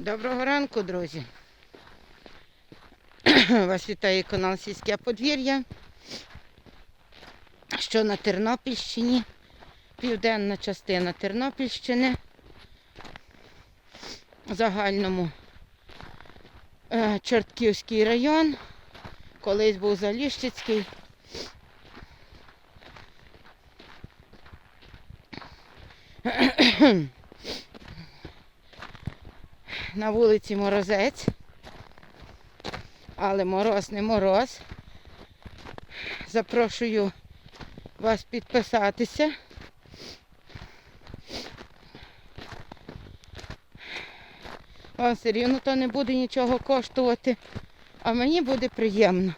Доброго ранку, друзі. Вас вітає канал Сільське подвір'я. Що на Тернопільщині, південна частина Тернопільщини, загальному е, Чортківський район, колись був Заліщицький. На вулиці Морозець. Але мороз не мороз. Запрошую вас підписатися. Вам все рівно то не буде нічого коштувати. А мені буде приємно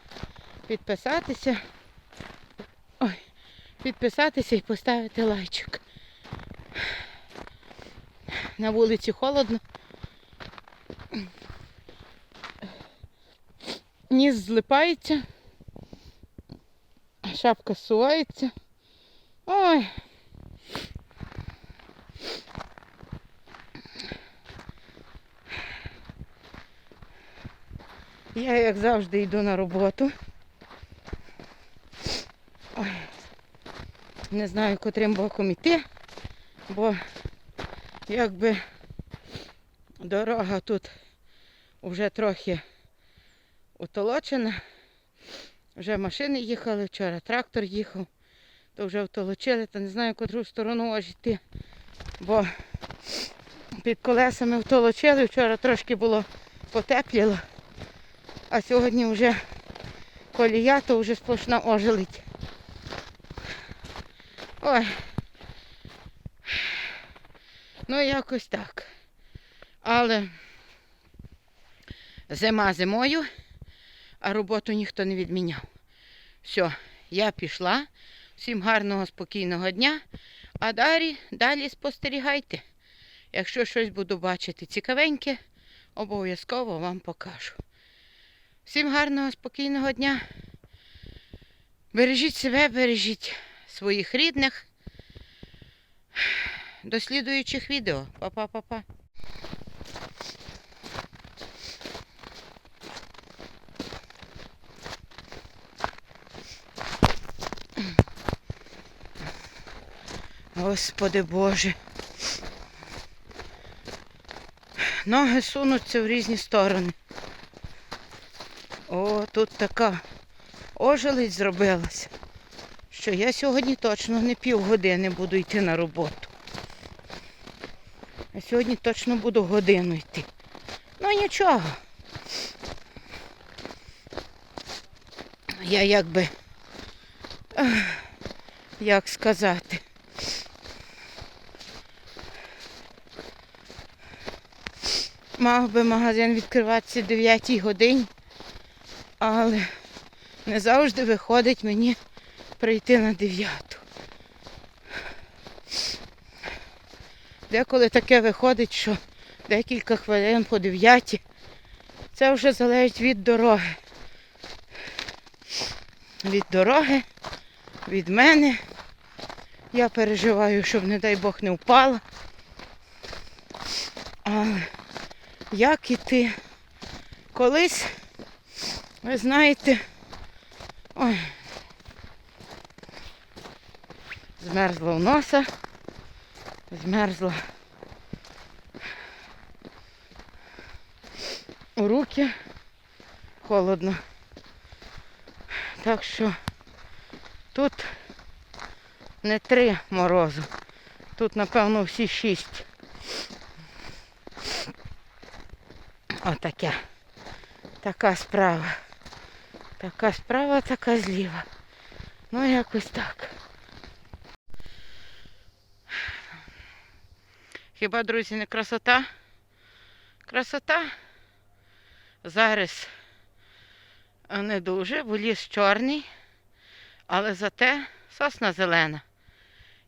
підписатися. Ой, підписатися і поставити лайчик. На вулиці холодно. Ніс злипається. Шапка сувається. Ой. Я, як завжди, йду на роботу. Ой. Не знаю, котрим боком іти, бо якби дорога тут вже трохи утолочена. Вже машини їхали, вчора трактор їхав, то вже втолочили, то не знаю, котру сторону аж йти. Бо під колесами втолочили, вчора трошки було потепліло, а сьогодні вже колія, то вже сплошна ожеледь. Ой. Ну якось так. Але зима зимою, а роботу ніхто не відміняв. Все, я пішла. Всім гарного, спокійного дня. А далі, далі спостерігайте. Якщо щось буду бачити цікавеньке, обов'язково вам покажу. Всім гарного, спокійного дня. Бережіть себе, бережіть своїх рідних. До слідуючих відео. Па-па-па-па. Господи Боже. Ноги сунуться в різні сторони. О, тут така ожеледь зробилася, що я сьогодні точно не півгодини буду йти на роботу. А сьогодні точно буду годину йти. Ну нічого. Я якби, як сказати, мав би магазин відкриватися о 9 годині, але не завжди виходить мені прийти на 9. Деколи таке виходить, що декілька хвилин по 9. Це вже залежить від дороги. Від дороги, від мене. Я переживаю, щоб, не дай Бог, не впала. Але як іти? Колись, ви знаєте, ой, змерзла в носа, змерзла у руки, холодно. Так що тут не три морозу, тут, напевно, всі шість. Отаке. Така справа. Така справа, така зліва. Ну, якось так. Хіба, друзі, не красота? Красота. Зараз не дуже, бо ліс чорний, але зате сосна зелена.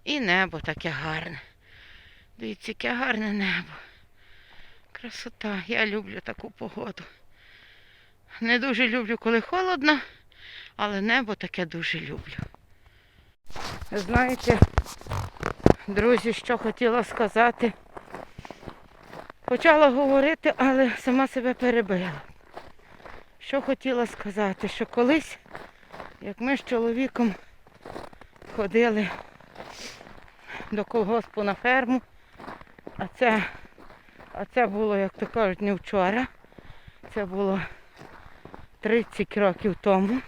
І небо таке гарне. Дивіться, яке гарне небо. Красота. Я люблю таку погоду. Не дуже люблю, коли холодно, але небо таке дуже люблю. Знаєте, друзі, що хотіла сказати. Почала говорити, але сама себе перебила. Що хотіла сказати, що колись, як ми з чоловіком ходили до колгоспу на ферму, а це, а це було, як то кажуть, не вчора. Це було 30 років тому,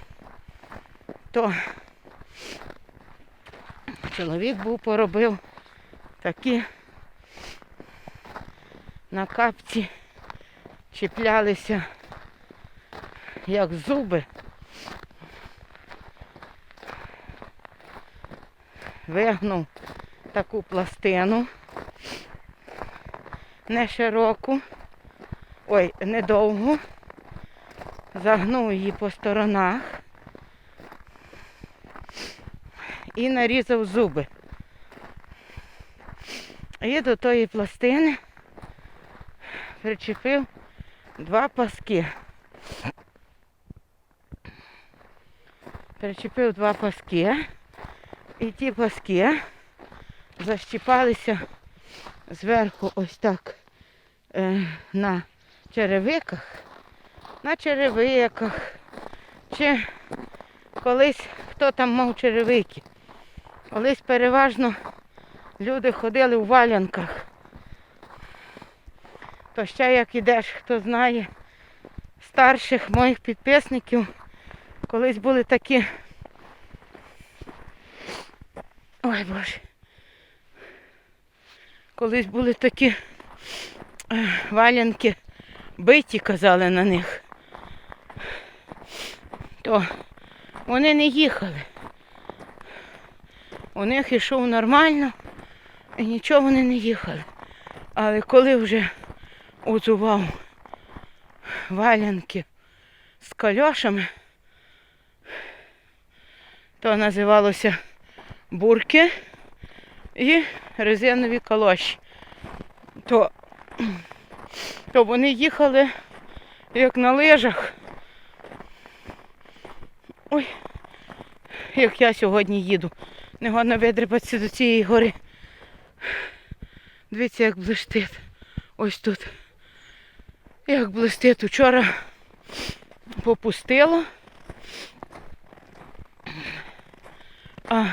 то чоловік був поробив такі на капці чіплялися як зуби. Вигнув таку пластину не широку, ой, недовгу, загнув її по сторонах і нарізав зуби. І до тої пластини причепив два паски. Причепив два паски. І ті паски защіпалися зверху ось так на черевиках, на черевиках. Чи колись хто там мав черевики. Колись переважно люди ходили у валянках. То ще як ідеш, хто знає, старших моїх підписників, колись були такі. Ой Боже. Колись були такі е, валянки, биті казали на них. То вони не їхали. У них йшов нормально і нічого вони не їхали. Але коли вже узував валянки з кальошами, то називалося бурки і резинові калоші. То, то вони їхали як на лижах. Ой, як я сьогодні їду. Не годно видрибатися до цієї гори. Дивіться, як блистить. Ось тут. Як блистить. Вчора попустило. А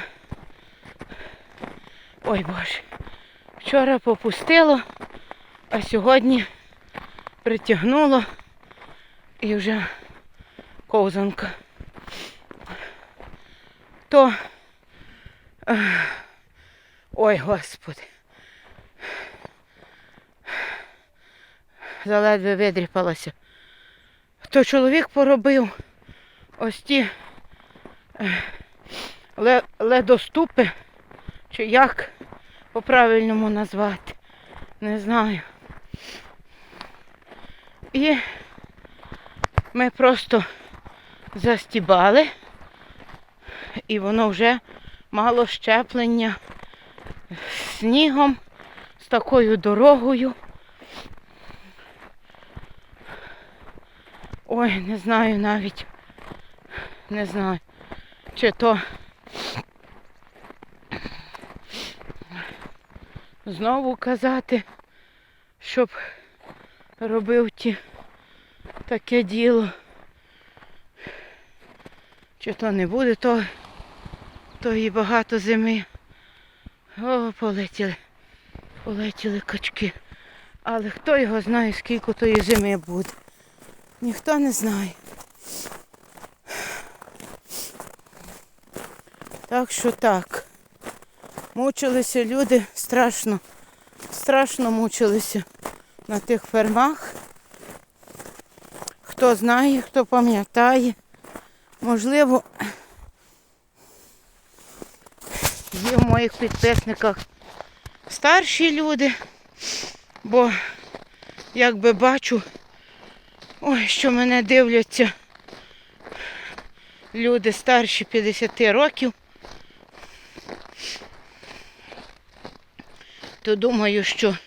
ой боже. Вчора попустило, а сьогодні притягнуло і вже ковзанка. То ой, господи. Заледве видріпалася. То чоловік поробив ось ті ледоступи, чи як по-правильному назвати. Не знаю. І ми просто застібали, і воно вже мало щеплення з снігом, з такою дорогою. Ой, не знаю навіть. Не знаю, чи то знову казати, щоб робив ті таке діло. Чи то не буде, то, то і багато зими. О, полетіли, полетіли качки. Але хто його знає, скільки тої зими буде. Ніхто не знає. Так що так. Мучилися люди страшно. Страшно мучилися на тих фермах. Хто знає, хто пам'ятає. Можливо, є в моїх підписниках старші люди, бо якби бачу, ой, що мене дивляться люди старші 50 років, то думаю, що...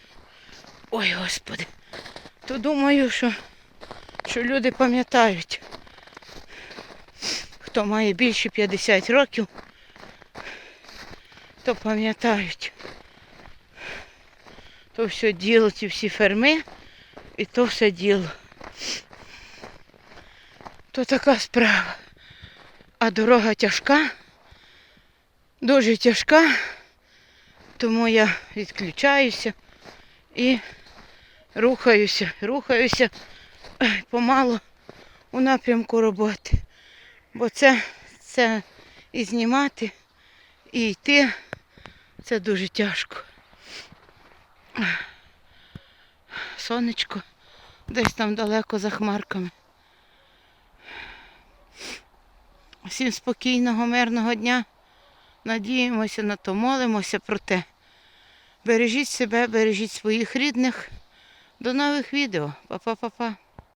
Ой, Господи, то думаю, що, що люди пам'ятають, хто має більше 50 років, то пам'ятають то все діло, ті всі ферми, і то все діло. То така справа. А дорога тяжка, дуже тяжка, тому я відключаюся і рухаюся, рухаюся помалу у напрямку роботи. Бо це, це і знімати, і йти, це дуже тяжко. Сонечко десь там далеко за хмарками. Всім спокійного, мирного дня. Надіємося на то, молимося про те. Бережіть себе, бережіть своїх рідних. До нових відео. Па-па-па-па.